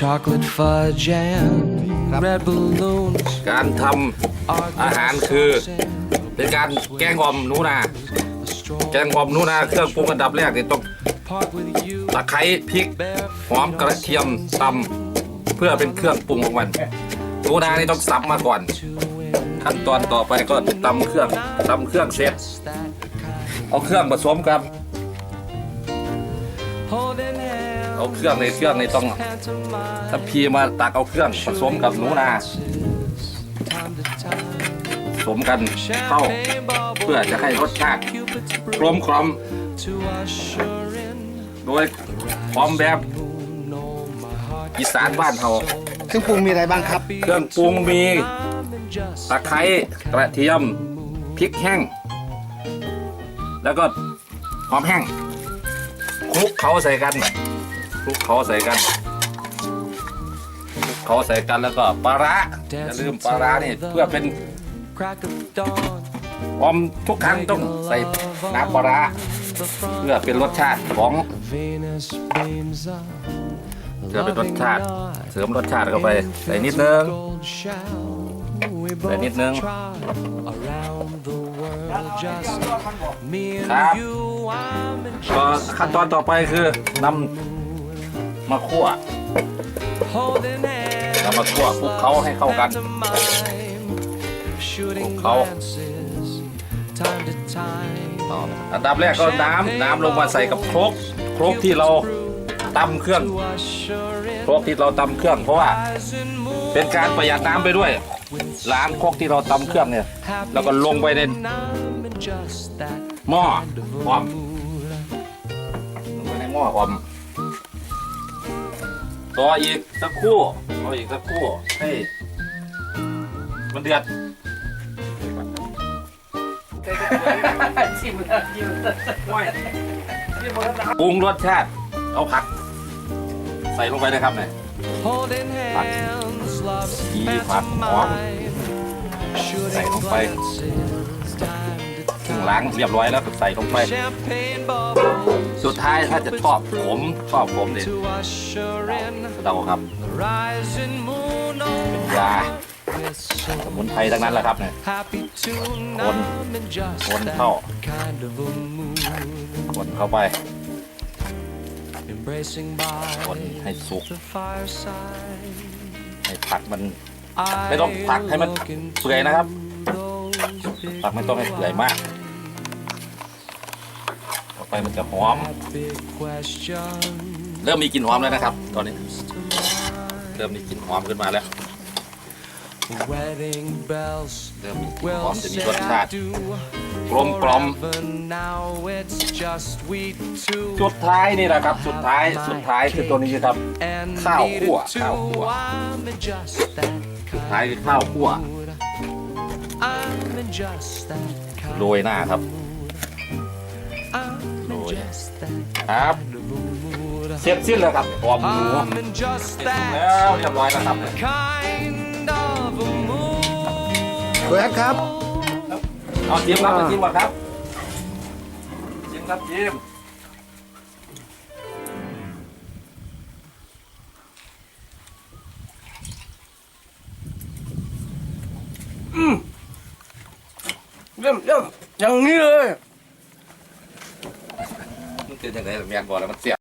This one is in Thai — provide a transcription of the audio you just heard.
chocolate fudge and red balloons. การทำอาหารคือเป็นการแกงอ่อมหนูนาแกงอ่อมหนูนาเครื่องปรุงอันดับแรกนี่ต้อง Park with you, ตะไคร้พริกหอมกระเทียมตำเพื่อเป็นเครื่องปรุงของมันหนูนานี่ต้องสับมาก่อน ขั้นตอนต่อไปก็ตำเครื่องตำเครื่องเสร็จเอาเครื่องผสมกับ เอาเครื่องในเครื่องในต้อง pantomime. ถ้าพีมาตักเอาเครื่องผสมกับหนูนา Time to time, ผสมกันเข้า champagne bubbles, เพื่อจะให้รสชาติ Cupid's กลมกล่อม to usher in โดยพร้อมแบบ who know my heart อีสานบ้านเราเครื่องปรุงมีอะไรบ้างครับ เครื่องปรุงมี I'm in just ตะไคร้กระเทียมพริกแห้ง แล้วก็หอมแห้งคลุกเขาใส่กัน คลุกเขาใส่กันคลุกเขาใส่กันแล้วก็ปลาร้าอย่าลืมปลาร้านี่เพื่อเป็น crack of dawn. ออมทุกครั้งต้องใส่น้ำปลาร้า The front เพื่อเป็นรสชาติของ Venus beams up. เพื่อเป็นรสชาติ เสริมรสชาติเข้าไปใส่นิดนึง Gold shell. We ใส่นิด both นึง trot around the world just me ครับ and you. I'm in ก็ just ขั้นตอนต่อไปคือนำ มาคั่ว holding hands. นำมาคั่วคลุกเขาให้เข้ากัน Pantomime. Shooting เขา glances. Time to time. อันดับแรกก็น้ำน้ำลงมาใส่กับโครกโครกที่เราตำเครื่อง To usher in โครกที่เราตำเครื่อง เพราะว่า rising moon. เป็นการประหยัดน้ำไปด้วยล้างโครกที่เราตำเครื่องเนี่ยแล้วก็ลงไปใน I'm in just that หม้อ kind of หอม mood. ลงไปในหม้อหอม ต่ออีกสักครู่ต่ออีกสักครู่ให้มันเดือดปรุงรสชาติ เอาผัก ใส่ลงไปนะครับเนี่ย Holding hands, love's Ý phạt pantomime. Shooting không phải. glances, time to ซึ่งล้างเรียบร้อยแล้วก็ใส่ลงไป champagne bubbles สุดท้ายถ้าจะชอบผมชอบผมเนี่ย to usher in เราครับ the rising moon. ยาสมุนไพรทั้งนั้นแหละครับเนี่ย happy tonight. Con- I'm in just con that thau. kind of a mood. คนเข้าไปคนให้สุกให้ผักมันไม่ต้องผักให้มันเปื่อยนะครับผักไม่ต้องให้เปื่อยมาก ไปมันจะหอม Big question เริ่มมีกลิ่นหอมแล้วนะครับ ตอนนี้ เริ่มมีกลิ่นหอมขึ้นมาแล้ว Wedding bells เริ่มมีกลิ่นห will อมจะมี say รสชา I ติ do กลมกล่อม forever now it's just we two สุดท้ายนี่แหละครับ สุดท้ายสุดท้ายคือตัวนี้ครับ and ข้าว needed คั่ว to ข้าวคั่ว I'm in just that สุดท้ายคือข้าวคั่ว mood I'm in just that kind โรยหน้าครับ ครับ kind of a mood เสร็จสิ้นแล้วครับหอมหมู I'm in just แล้ that วเรียบร้อยแล้วครับ kind of a mood เบิร์ดครับเอาจิ้มครับเอาจิ้มก่อนครับจิ้มครับจิ้มเยี่ยมเยี่ยมอย่างนี้เลยมัน เป็นยังไงแมนบอกแล้วมันเสียบ